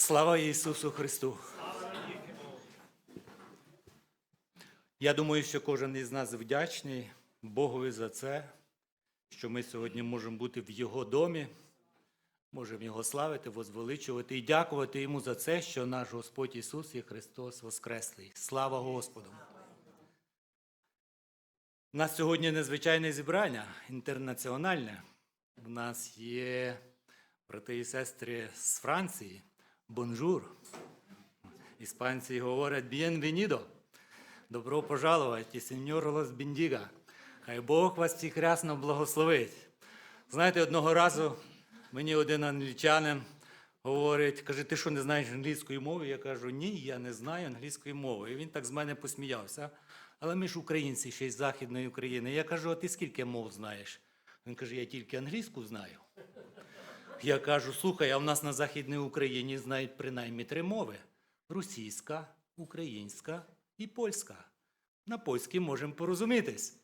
Слава Ісусу Христу! Я думаю, що кожен із нас вдячний Богові за це, що ми сьогодні можемо бути в Його домі, можемо Його славити, возвеличувати і дякувати Йому за це, що наш Господь Ісус і Христос Воскреслий. Слава Господу! У нас сьогодні незвичайне зібрання, інтернаціональне. У нас є брати і сестри з Франції. Бонжур. Іспанці говорять «Bienvenido». Добро пожаловать, і сеньор los bendiga. Хай Бог вас всіх рясно благословить. Знаєте, одного разу мені один англічанин говорить, каже, ти що не знаєш англійської мови? Я кажу, ні, я не знаю англійської мови. І він так з мене посміявся. Але ми ж українці, ще й з Західної України. Я кажу, а ти скільки мов знаєш? Він каже, я тільки англійську знаю. Я кажу, слухай, а в нас на Західній Україні знають принаймні три мови: російська, українська і польська. На польській можемо порозумітись.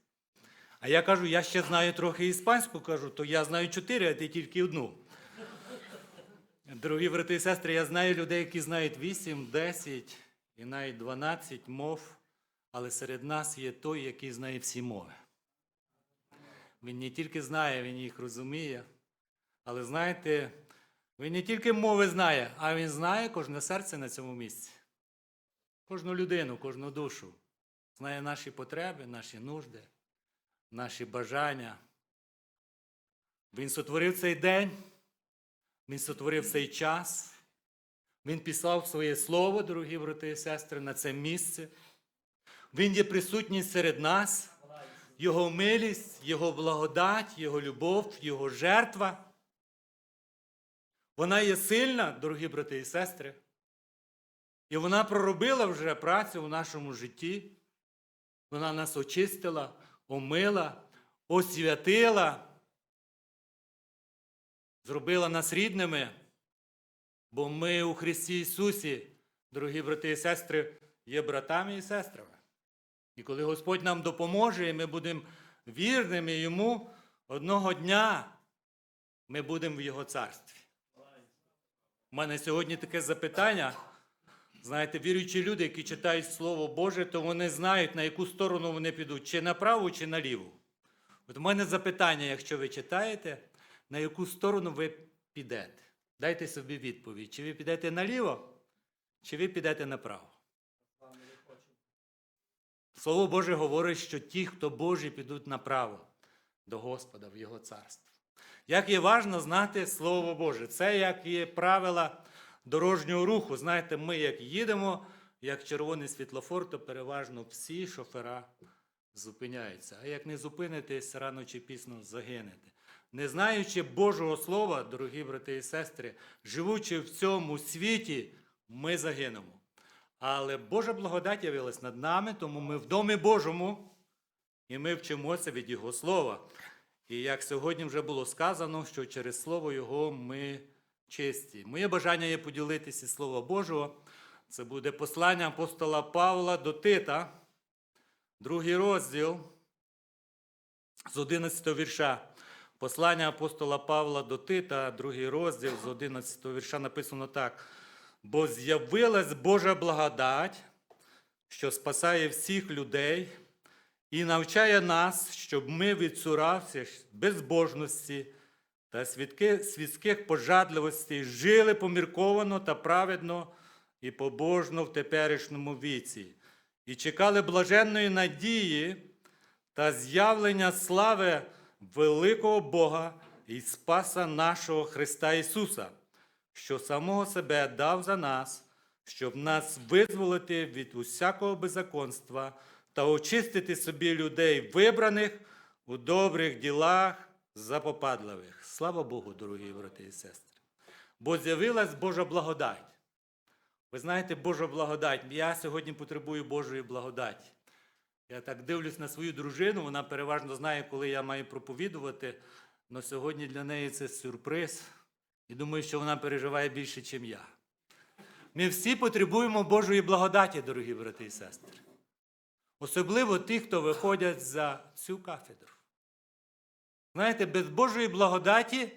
А я кажу, я ще знаю трохи іспанську, кажу, то я знаю чотири, а ти тільки одну. Дорогі брати і сестри, я знаю людей, які знають 8, 10 і навіть 12 мов, але серед нас є той, який знає всі мови. Він не тільки знає, він їх розуміє. Але знаєте, він не тільки мови знає, а він знає кожне серце на цьому місці. Кожну людину, кожну душу. Знає наші потреби, наші нужди, наші бажання. Він сотворив цей день, він сотворив цей час. Він писав своє слово, дорогі брати і сестри, на це місце. Він є присутній серед нас, Його милість, Його благодать, Його любов, Його жертва. Вона є сильна, дорогі брати і сестри. І вона проробила вже працю в нашому житті. Вона нас очистила, омила, освятила, зробила нас рідними. Бо ми у Христі Ісусі, дорогі брати і сестри, є братами і сестрами. І коли Господь нам допоможе, і ми будемо вірними Йому, одного дня ми будемо в Його царстві. У мене сьогодні таке запитання. Знаєте, віруючі люди, які читають Слово Боже, то вони знають, на яку сторону вони підуть, чи на праву, чи на ліву. От у мене запитання, якщо ви читаєте, на яку сторону ви підете? Дайте собі відповідь, чи ви підете наліво, чи ви підете направо. Слово Боже говорить, що ті, хто Божі, підуть направо до Господа в Його царство. Як є важно знати Слово Боже, це як є правила дорожнього руху. Знаєте, ми як їдемо, як червоний світлофор, то переважно всі шофера зупиняються. А як не зупинитесь, рано чи пізно загинете. Не знаючи Божого Слова, дорогі брати і сестри, живучи в цьому світі, ми загинемо. Але Божа благодать явилась над нами, тому ми в домі Божому, і ми вчимося від Його Слова. І як сьогодні вже було сказано, що через Слово Його ми чисті. Моє бажання є поділитися Слова Божого. Це буде послання апостола Павла до Тита, другий розділ з 11 вірша. Послання апостола Павла до Тита, другий розділ з 11 вірша написано так. Бо з'явилась Божа благодать, що спасає всіх людей і навчає нас, щоб ми відсурався безбожності та світських пожадливостей жили помірковано та праведно і побожно в теперішньому віці, і чекали блаженної надії та з'явлення слави великого Бога і Спаса нашого Христа Ісуса, що самого себе дав за нас, щоб нас визволити від усякого беззаконства та очистити собі людей вибраних у добрих ділах запопадливих. Слава Богу, дорогі брати і сестри. Бо з'явилась Божа благодать. Ви знаєте, Божа благодать. Я сьогодні потребую Божої благодаті. Я так дивлюсь на свою дружину, вона переважно знає, коли я маю проповідувати, але сьогодні для неї це сюрприз. І думаю, що вона переживає більше, ніж я. Ми всі потребуємо Божої благодаті, дорогі брати і сестри. Особливо ті, хто виходять за цю кафедру. Знаєте, без Божої благодаті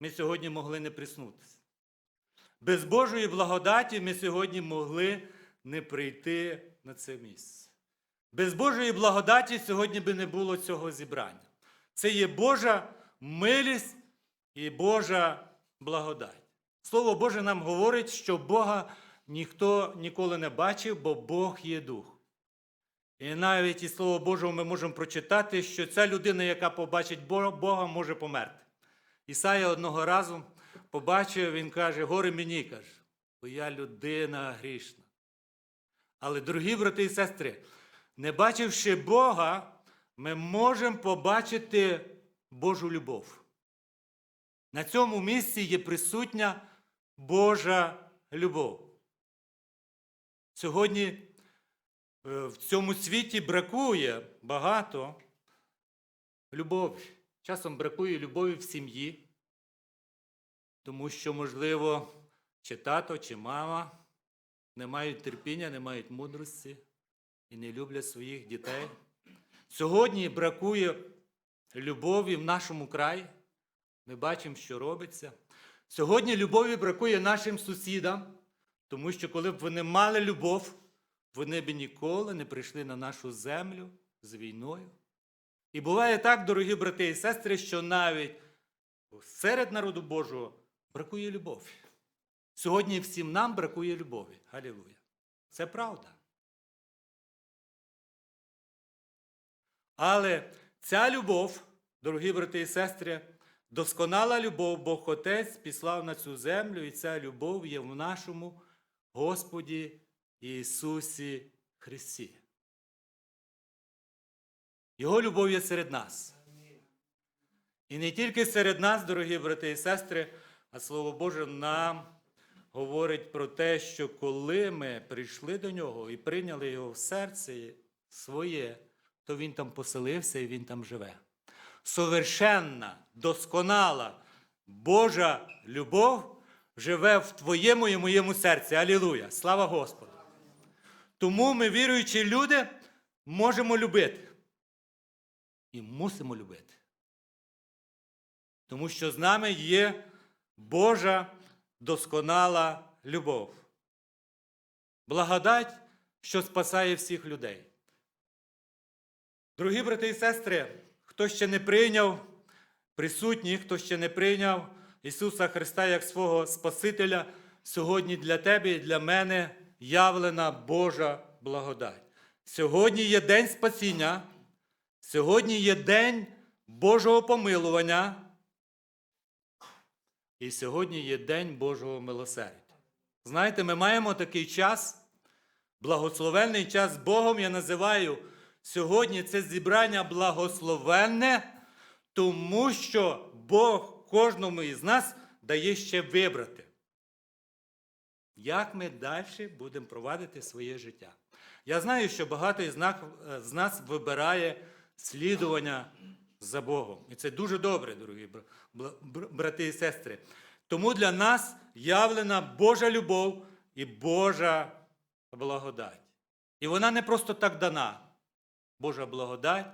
ми сьогодні могли не приснутися. Без Божої благодаті ми сьогодні могли не прийти на це місце. Без Божої благодаті сьогодні би не було цього зібрання. Це є Божа милість і Божа благодать. Слово Боже нам говорить, що Бога ніхто ніколи не бачив, бо Бог є дух. І навіть із Слова Божого ми можемо прочитати, що ця людина, яка побачить Бога, може померти. Ісая одного разу побачив, він каже, горе мені каже, бо я людина грішна. Але, дорогі брати і сестри, не бачивши Бога, ми можемо побачити Божу любов. На цьому місці є присутня Божа любов. Сьогодні е, в цьому світі бракує багато любові. Часом бракує любові в сім'ї, тому що, можливо, чи тато, чи мама не мають терпіння, не мають мудрості і не люблять своїх дітей. Сьогодні бракує любові в нашому краї. Ми бачимо, що робиться. Сьогодні любові бракує нашим сусідам, тому що коли б вони мали любов, вони б ніколи не прийшли на нашу землю з війною. І буває так, дорогі брати і сестри, що навіть серед народу Божого бракує любові. Сьогодні всім нам бракує любові. Галілуя. Це правда. Але ця любов, дорогі брати і сестри, досконала любов, Бог Отець післав на цю землю, і ця любов є в нашому Господі Ісусі Христі. Його любов є серед нас. І не тільки серед нас, дорогі брати і сестри, а Слово Боже нам говорить про те, що коли ми прийшли до нього і прийняли його в серце своє, то він там поселився і він там живе. Совершенна, досконала Божа любов живе в твоєму і моєму серці. Алілуя! Слава Господу! Тому ми, віруючі люди, можемо любити. І мусимо любити. Тому що з нами є Божа досконала любов. Благодать, що спасає всіх людей. Дорогі брати і сестри, хто ще не прийняв присутніх, хто ще не прийняв Ісуса Христа як свого Спасителя, сьогодні для тебе і для мене явлена Божа благодать. Сьогодні є день спасіння, сьогодні є день Божого помилування. І сьогодні є День Божого милосердя. Знаєте, ми маємо такий час, благословенний час з Богом, я називаю сьогодні це зібрання благословенне, тому що Бог кожному із нас дає ще вибрати. Як ми далі будемо провадити своє життя? Я знаю, що багато з нас вибирає слідування за Богом. І це дуже добре, дорогі брати і сестри. Тому для нас явлена Божа любов і Божа благодать. І вона не просто так дана. Божа благодать,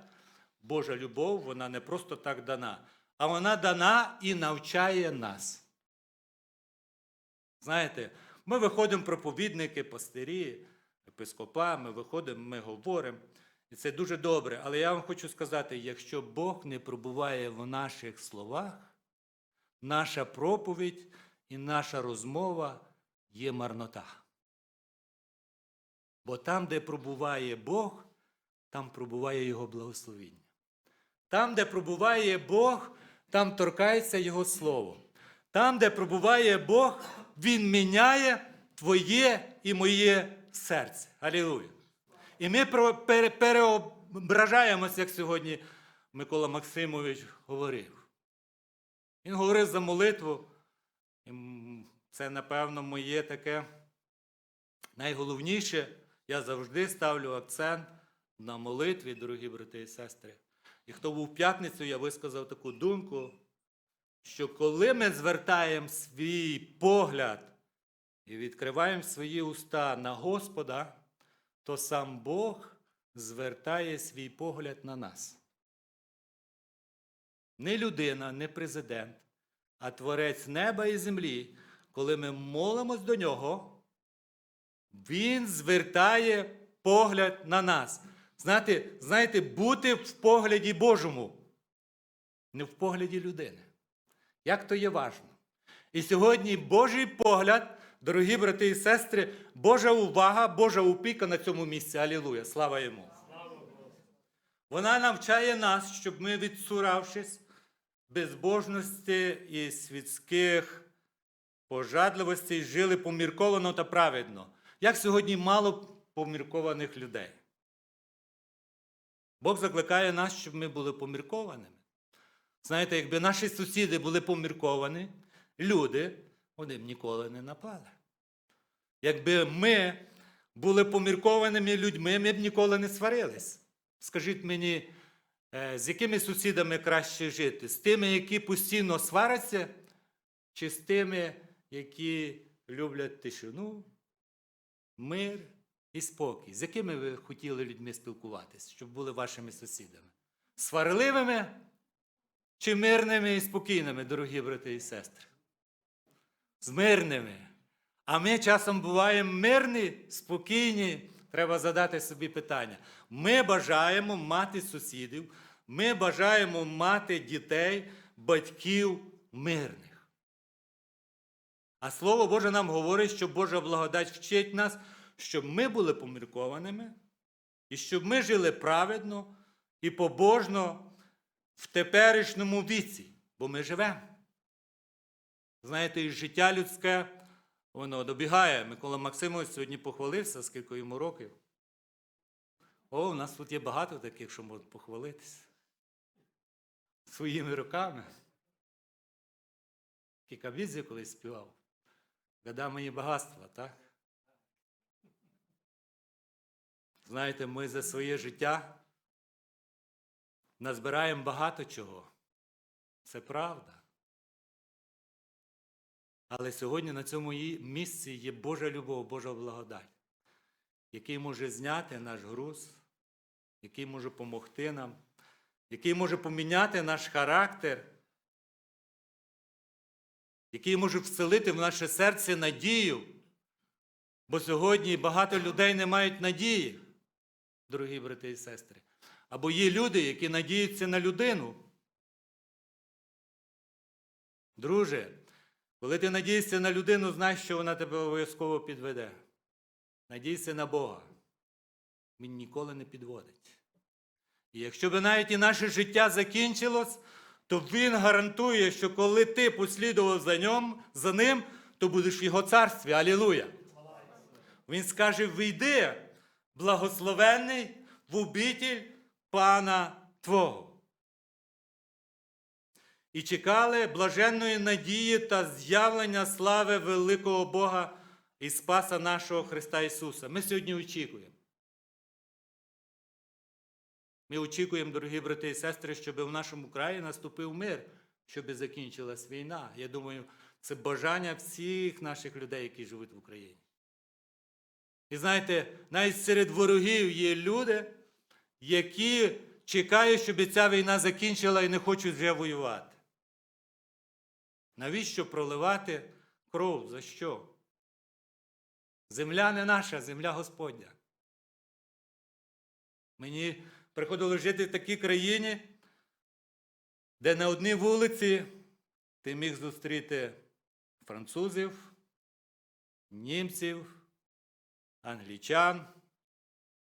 Божа любов, вона не просто так дана, а вона дана і навчає нас. Знаєте, ми виходимо проповідники, пастирі, епископа, ми виходимо, ми говоримо. І це дуже добре. Але я вам хочу сказати: якщо Бог не пробуває в наших словах, наша проповідь і наша розмова є марнота. Бо там, де пробуває Бог, там пробуває Його благословіння. Там, де пробуває Бог, там торкається Його Слово. Там, де пробуває Бог, Він міняє твоє і моє серце. Алілуя! І ми переображаємося, як сьогодні Микола Максимович говорив. Він говорив за молитву. І це, напевно, моє таке найголовніше. Я завжди ставлю акцент на молитві, дорогі брати і сестри. І хто був п'ятницю, я висказав таку думку, що коли ми звертаємо свій погляд і відкриваємо свої уста на Господа, то сам Бог звертає свій погляд на нас. Не людина, не президент, а творець неба і землі, коли ми молимось до нього, він звертає погляд на нас. Знаєте, знаєте, бути в погляді Божому, не в погляді людини. Як то є важно. І сьогодні Божий погляд, дорогі брати і сестри, Божа увага, Божа опіка на цьому місці. Алілуя! Слава йому! Вона навчає нас, щоб ми, відсуравшись безбожності і світських пожадливостей, жили помірковано та праведно. Як сьогодні мало поміркованих людей. Бог закликає нас, щоб ми були поміркованими. Знаєте, якби наші сусіди були помірковані, люди, вони б ніколи не напали. Якби ми були поміркованими людьми, ми б ніколи не сварились. Скажіть мені, е, з якими сусідами краще жити? З тими, які постійно сваряться, чи з тими, які люблять тишину, мир і спокій? З якими ви хотіли людьми спілкуватися, щоб були вашими сусідами? Сварливими чи мирними і спокійними, дорогі брати і сестри? З мирними. А ми часом буваємо мирні, спокійні. Треба задати собі питання. Ми бажаємо мати сусідів, ми бажаємо мати дітей, батьків мирних. А Слово Боже нам говорить, що Божа благодать вчить нас, щоб ми були поміркованими, і щоб ми жили праведно і побожно в теперішньому віці, бо ми живемо. Знаєте, і життя людське. Воно добігає. Микола Максимович сьогодні похвалився, скільки йому років. О, у нас тут є багато таких, що можуть похвалитися. Своїми руками. Кікабідзе колись співав. Года мої багатства, так? Знаєте, ми за своє життя назбираємо багато чого. Це правда. Але сьогодні на цьому місці є Божа любов, Божа благодать, який може зняти наш груз, який може допомогти нам, який може поміняти наш характер, який може вселити в наше серце надію. Бо сьогодні багато людей не мають надії, дорогі брати і сестри. Або є люди, які надіються на людину. Друже, коли ти надієшся на людину, знай, що вона тебе обов'язково підведе. Надійся на Бога. Він ніколи не підводить. І якщо б навіть і наше життя закінчилось, то Він гарантує, що коли ти послідував за ним, за ним, то будеш в Його царстві. Алілуя! Він скаже: вийди, благословенний в обітіль Пана Твого і чекали блаженної надії та з'явлення слави великого Бога і Спаса нашого Христа Ісуса. Ми сьогодні очікуємо. Ми очікуємо, дорогі брати і сестри, щоб в нашому краї наступив мир, щоб закінчилась війна. Я думаю, це бажання всіх наших людей, які живуть в Україні. І знаєте, навіть серед ворогів є люди, які чекають, щоб ця війна закінчила і не хочуть вже воювати. Навіщо проливати кров? За що? Земля не наша, земля Господня. Мені приходило жити в такій країні, де на одній вулиці ти міг зустріти французів, німців, англічан,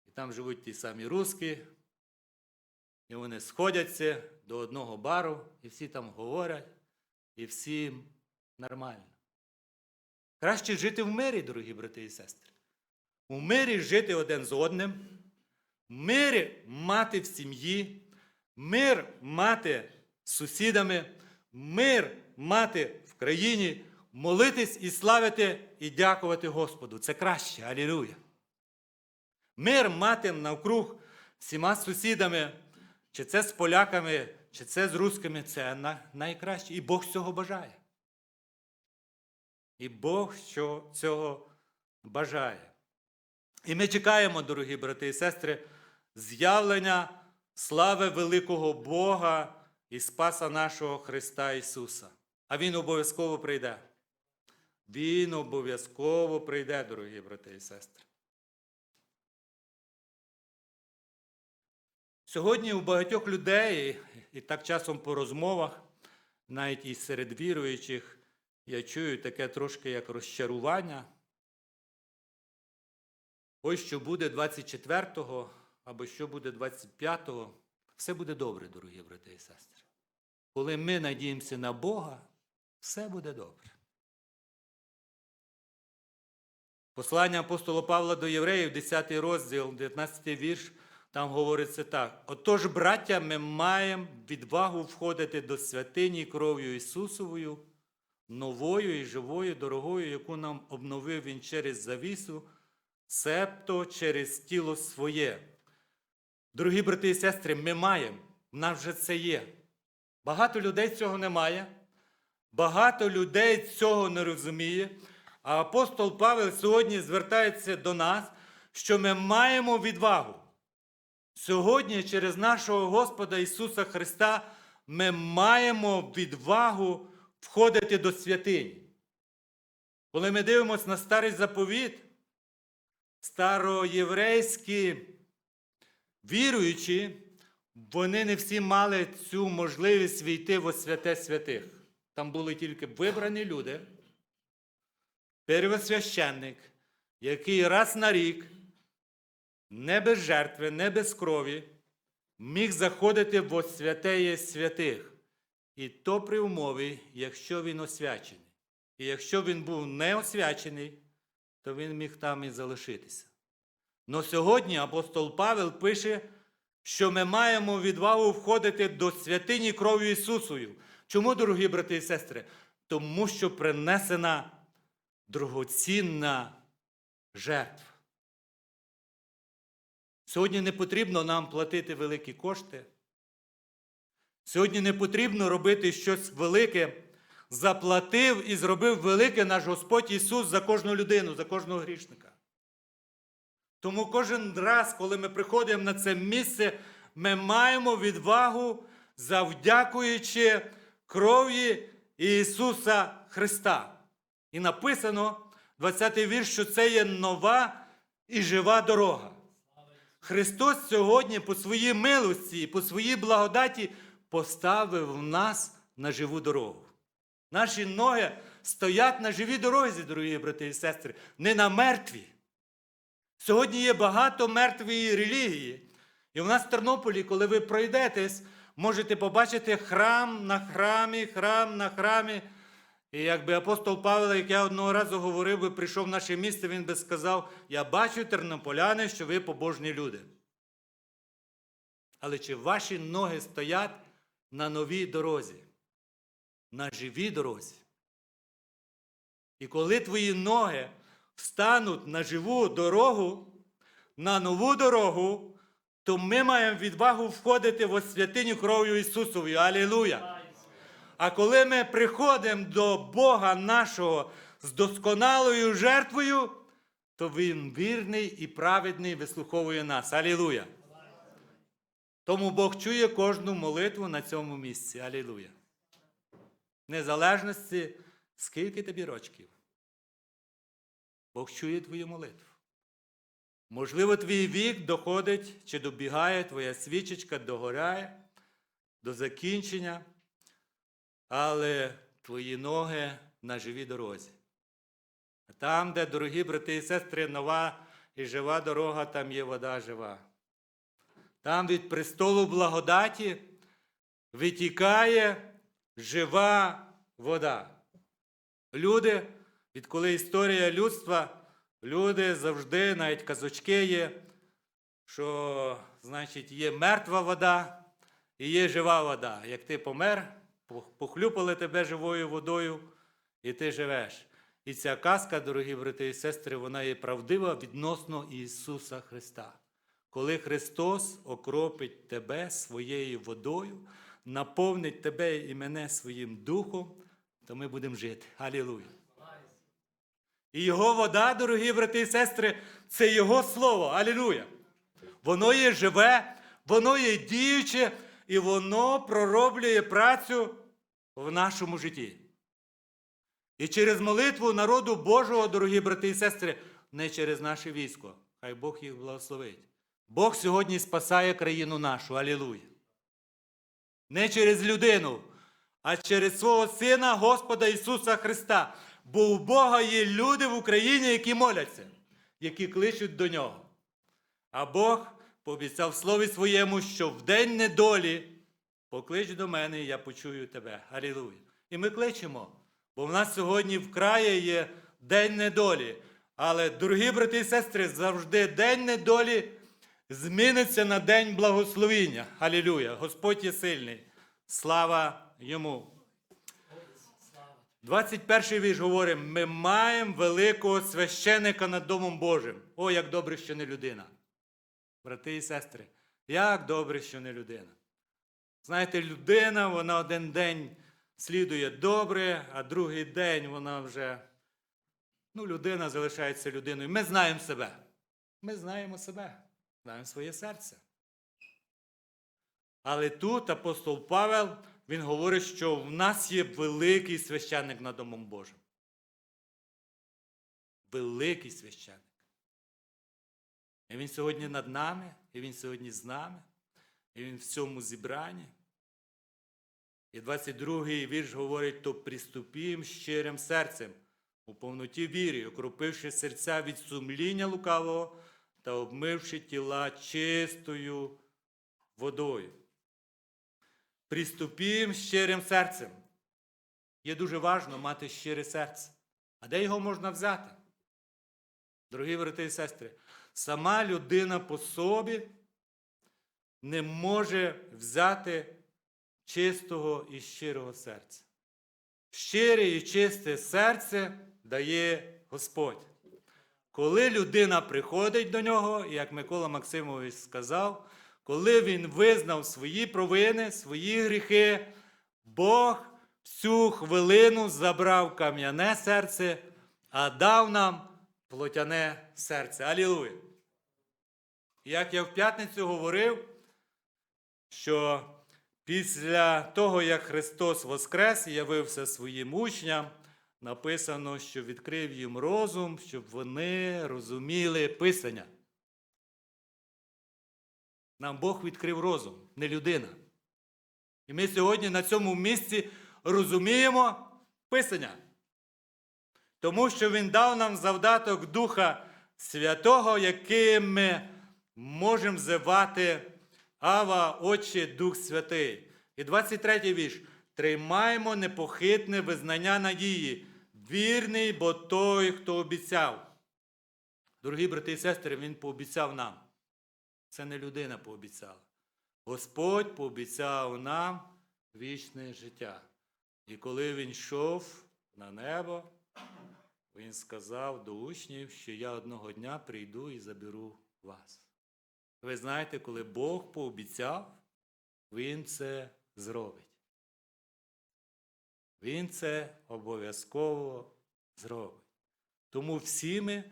і там живуть ті самі русські, і вони сходяться до одного бару, і всі там говорять і всім нормально. Краще жити в мирі, дорогі брати і сестри. У мирі жити один з одним, мирі мати в сім'ї, мир мати з сусідами, мир мати в країні, молитись і славити і дякувати Господу. Це краще. Алілуя. Мир мати навкруг всіма сусідами, чи це з поляками, чи це з русскими, це найкраще. І Бог цього бажає. І Бог цього бажає. І ми чекаємо, дорогі брати і сестри, з'явлення слави великого Бога і Спаса нашого Христа Ісуса. А Він обов'язково прийде. Він обов'язково прийде, дорогі брати і сестри. Сьогодні у багатьох людей, і так часом по розмовах, навіть і серед віруючих, я чую таке трошки як розчарування. Ось що буде 24-го або що буде 25-го, все буде добре, дорогі брати і сестри. Коли ми надіємося на Бога, все буде добре. Послання апостола Павла до євреїв, 10 розділ, 19 вірш, там говориться так. Отож, браття, ми маємо відвагу входити до святині кров'ю Ісусовою, новою і живою, дорогою, яку нам обновив Він через завісу, себто через тіло своє. Дорогі брати і сестри, ми маємо, в нас вже це є. Багато людей цього немає, багато людей цього не розуміє. А апостол Павел сьогодні звертається до нас, що ми маємо відвагу. Сьогодні, через нашого Господа Ісуса Христа, ми маємо відвагу входити до святині. Коли ми дивимося на старий заповіт, староєврейські віруючі, вони не всі мали цю можливість війти в святе святих. Там були тільки вибрані люди, первосвященник, який раз на рік, не без жертви, не без крові, міг заходити в святеє святих. І то при умові, якщо він освячений. І якщо він був не освячений, то він міг там і залишитися. Но сьогодні апостол Павел пише, що ми маємо відвагу входити до святині кров'ю Ісусою. Чому, дорогі брати і сестри? Тому що принесена дорогоцінна жертва. Сьогодні не потрібно нам платити великі кошти. Сьогодні не потрібно робити щось велике. Заплатив і зробив велике наш Господь Ісус за кожну людину, за кожного грішника. Тому кожен раз, коли ми приходимо на це місце, ми маємо відвагу, завдякуючи крові Ісуса Христа. І написано, 20-й вірш, що це є нова і жива дорога. Христос сьогодні по своїй милості і по своїй благодаті поставив нас на живу дорогу. Наші ноги стоять на живій дорозі, дорогі брати і сестри, не на мертвій. Сьогодні є багато мертвої релігії. І у нас в Тернополі, коли ви пройдетесь, можете побачити храм на храмі, храм на храмі. І якби апостол Павло, як я одного разу говорив, би прийшов в наше місце, він би сказав: Я бачу, тернополяни, що ви побожні люди. Але чи ваші ноги стоять на новій дорозі, на живій дорозі? І коли твої ноги встануть на живу дорогу, на нову дорогу, то ми маємо відвагу входити в святиню кров'ю Ісусовою. Алілуя! А коли ми приходимо до Бога нашого з досконалою жертвою, то Він вірний і праведний вислуховує нас. Алілуя! Тому Бог чує кожну молитву на цьому місці. Алілуя! Незалежності, скільки тобі рочків. Бог чує твою молитву. Можливо, твій вік доходить чи добігає, твоя свічечка догоряє до закінчення, але твої ноги на живій дорозі. Там, де, дорогі брати і сестри, нова і жива дорога, там є вода жива. Там від престолу благодаті витікає жива вода. Люди, відколи історія людства, люди завжди, навіть казочки є, що, значить, є мертва вода і є жива вода. Як ти помер, похлюпали тебе живою водою, і ти живеш. І ця казка, дорогі брати і сестри, вона є правдива відносно Ісуса Христа. Коли Христос окропить тебе своєю водою, наповнить тебе і мене своїм духом, то ми будемо жити. Алілуя! І Його вода, дорогі брати і сестри, це Його Слово. Алілуя! Воно є живе, воно є діюче, і воно пророблює працю в нашому житті. І через молитву народу Божого, дорогі брати і сестри, не через наше військо. Хай Бог їх благословить. Бог сьогодні спасає країну нашу. Алілуя. Не через людину, а через свого Сина Господа Ісуса Христа. Бо у Бога є люди в Україні, які моляться, які кличуть до Нього. А Бог пообіцяв слові своєму, що в день недолі поклич до мене, і я почую тебе. Алілуя. І ми кличемо, бо в нас сьогодні вкрає є день недолі. Але, дорогі брати і сестри, завжди день недолі зміниться на день благословіння. Алілуя! Господь є сильний. Слава йому! 21 вірш говорить, ми маємо великого священика над Домом Божим. О, як добре, що не людина. Брати і сестри, як добре, що не людина. Знаєте, людина, вона один день слідує добре, а другий день вона вже, ну, людина залишається людиною. Ми знаємо себе. Ми знаємо себе, знаємо своє серце. Але тут апостол Павел, він говорить, що в нас є великий священник над Домом Божим. Великий священник. І він сьогодні над нами, і він сьогодні з нами, і він в цьому зібранні. І 22-й вірш говорить, то приступім щирим серцем, у повноті вірі, окропивши серця від сумління лукавого та обмивши тіла чистою водою. Приступім щирим серцем. Є дуже важливо мати щире серце. А де його можна взяти? Дорогі брати і сестри, сама людина по собі не може взяти чистого і щирого серця. Щире і чисте серце дає Господь. Коли людина приходить до нього, як Микола Максимович сказав, коли він визнав свої провини, свої гріхи, Бог всю хвилину забрав кам'яне серце, а дав нам плотяне серце. Алілуя! Як я в п'ятницю говорив, що після того, як Христос Воскрес і явився своїм учням, написано, що відкрив їм розум, щоб вони розуміли Писання. Нам Бог відкрив розум, не людина. І ми сьогодні на цьому місці розуміємо Писання. Тому що Він дав нам завдаток Духа Святого, яким ми можемо взивати Ава, Отче, Дух Святий. І 23 вірш. Тримаємо непохитне визнання надії, вірний, бо той, хто обіцяв. Дорогі брати і сестри, Він пообіцяв нам. Це не людина пообіцяла. Господь пообіцяв нам вічне життя. І коли він йшов на небо, він сказав до учнів, що я одного дня прийду і заберу вас. Ви знаєте, коли Бог пообіцяв, Він це зробить. Він це обов'язково зробить. Тому всі ми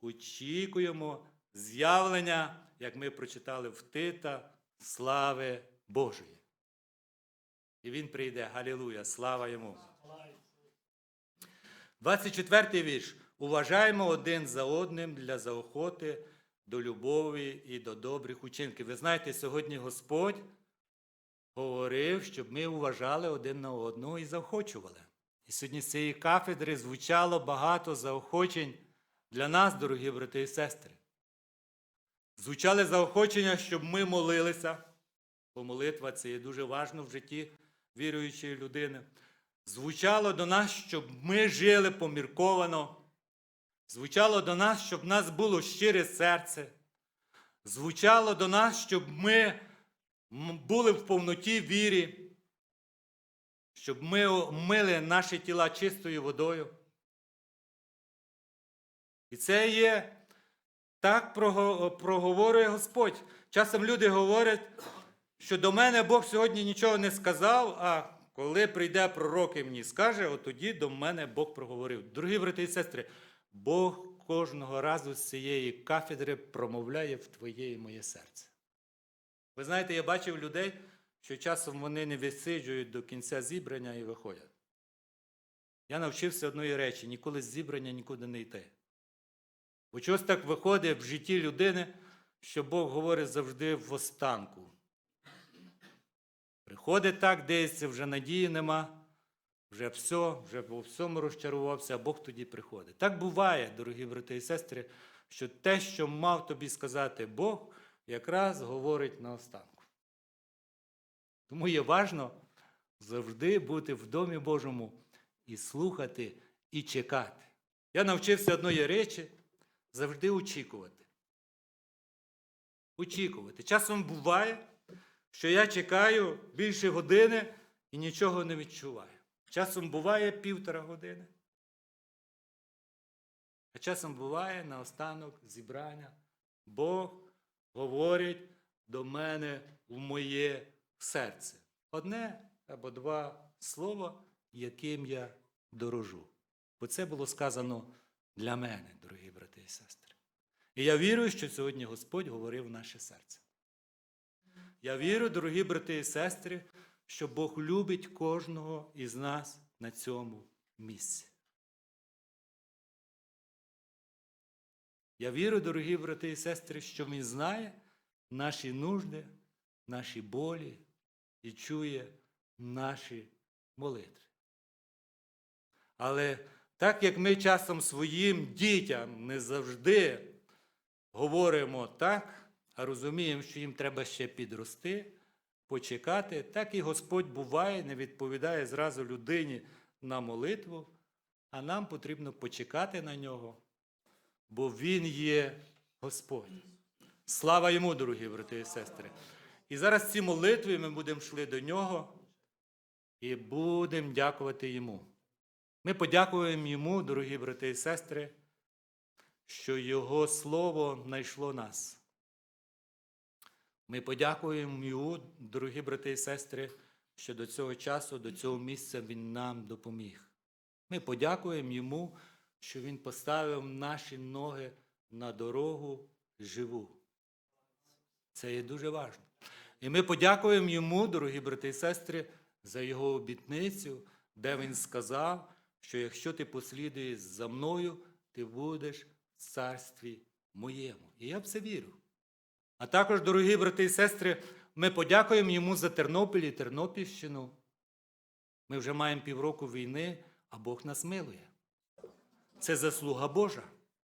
очікуємо з'явлення, як ми прочитали в Тита, слави Божої. І він прийде. Галілуя! Слава йому! 24 вірш. Уважаємо один за одним для заохоти до любові і до добрих учинків. Ви знаєте, сьогодні Господь говорив, щоб ми уважали один на одного і заохочували. І сьогодні з цієї кафедри звучало багато заохочень для нас, дорогі брати і сестри. Звучали заохочення, щоб ми молилися, бо молитва це є дуже важливо в житті віруючої людини. Звучало до нас, щоб ми жили помірковано. Звучало до нас, щоб в нас було щире серце. Звучало до нас, щоб ми були в повноті вірі, щоб ми мили наші тіла чистою водою. І це є так проговорює Господь. Часом люди говорять, що до мене Бог сьогодні нічого не сказав, а коли прийде пророк і мені скаже, от тоді до мене Бог проговорив. Дорогі брати і сестри, Бог кожного разу з цієї кафедри промовляє в твоє і моє серце. Ви знаєте, я бачив людей, що часом вони не висиджують до кінця зібрання і виходять. Я навчився одної речі: ніколи з зібрання нікуди не йти. Бо чогось так виходить в житті людини, що Бог говорить завжди в останку. Приходить так, десь вже надії нема, вже все, вже по всьому розчарувався, а Бог тоді приходить. Так буває, дорогі брати і сестри, що те, що мав тобі сказати Бог, якраз говорить на останку. Тому є важно завжди бути в домі Божому і слухати, і чекати. Я навчився одної речі завжди очікувати. Очікувати. Часом буває, що я чекаю більше години і нічого не відчуваю. Часом буває півтора години. А часом буває наостанок зібрання. Бог говорить до мене в моє серце. Одне або два слова, яким я дорожу. Бо це було сказано для мене, дорогі брати і сестри. І я вірю, що сьогодні Господь говорив в наше серце. Я вірю, дорогі брати і сестри, що Бог любить кожного із нас на цьому місці. Я вірю, дорогі брати і сестри, що Він знає наші нужди, наші болі і чує наші молитви. Але так як ми часом своїм дітям не завжди говоримо так, розуміємо, що їм треба ще підрости, почекати, так і Господь буває, не відповідає зразу людині на молитву, а нам потрібно почекати на нього, бо Він є Господь. Слава йому, дорогі брати і сестри. І зараз ці молитви ми будемо йшли до нього і будемо дякувати йому. Ми подякуємо йому, дорогі брати і сестри, що Його Слово знайшло нас. Ми подякуємо йому, дорогі брати і сестри, що до цього часу, до цього місця Він нам допоміг. Ми подякуємо йому, що Він поставив наші ноги на дорогу живу. Це є дуже важливо. І ми подякуємо йому, дорогі брати і сестри, за його обітницю, де він сказав, що якщо ти послідуєш за мною, ти будеш в царстві моєму. І я в це вірю. А також, дорогі брати і сестри, ми подякуємо йому за Тернопіль і Тернопільщину. Ми вже маємо півроку війни, а Бог нас милує. Це заслуга Божа.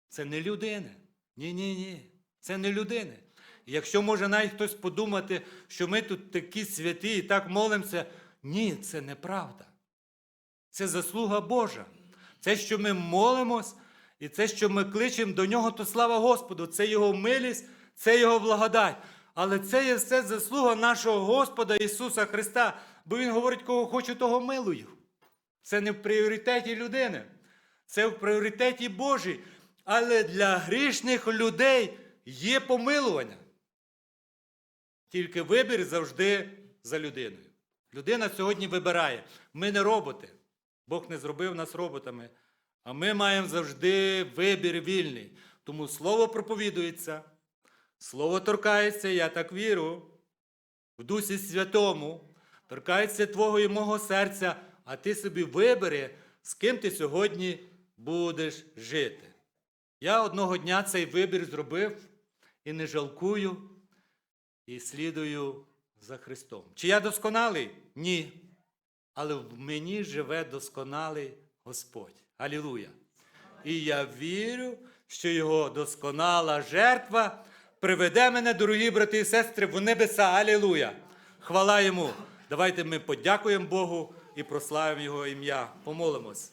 Це не людини. Ні, ні, ні. Це не людини. І якщо може навіть хтось подумати, що ми тут такі святі і так молимося, ні, це неправда. Це заслуга Божа. Це, що ми молимось, і це, що ми кличемо до нього, то слава Господу, це Його милість, це Його благодать. Але це є все заслуга нашого Господа Ісуса Христа, бо Він говорить, кого хочу, того милую. Це не в пріоритеті людини, це в пріоритеті Божій. Але для грішних людей є помилування. Тільки вибір завжди за людиною. Людина сьогодні вибирає. Ми не роботи. Бог не зробив нас роботами. А ми маємо завжди вибір вільний. Тому слово проповідується, слово торкається, я так вірю, в Дусі Святому, торкається Твого і мого серця, а ти собі вибери, з ким ти сьогодні будеш жити. Я одного дня цей вибір зробив і не жалкую, і слідую за Христом. Чи я досконалий? Ні. Але в мені живе досконалий Господь. Алілуя. І я вірю, що Його досконала жертва приведе мене, дорогі брати і сестри, в небеса. Алілуя. Хвала йому. Давайте ми подякуємо Богу і прославимо Його ім'я. Помолимось.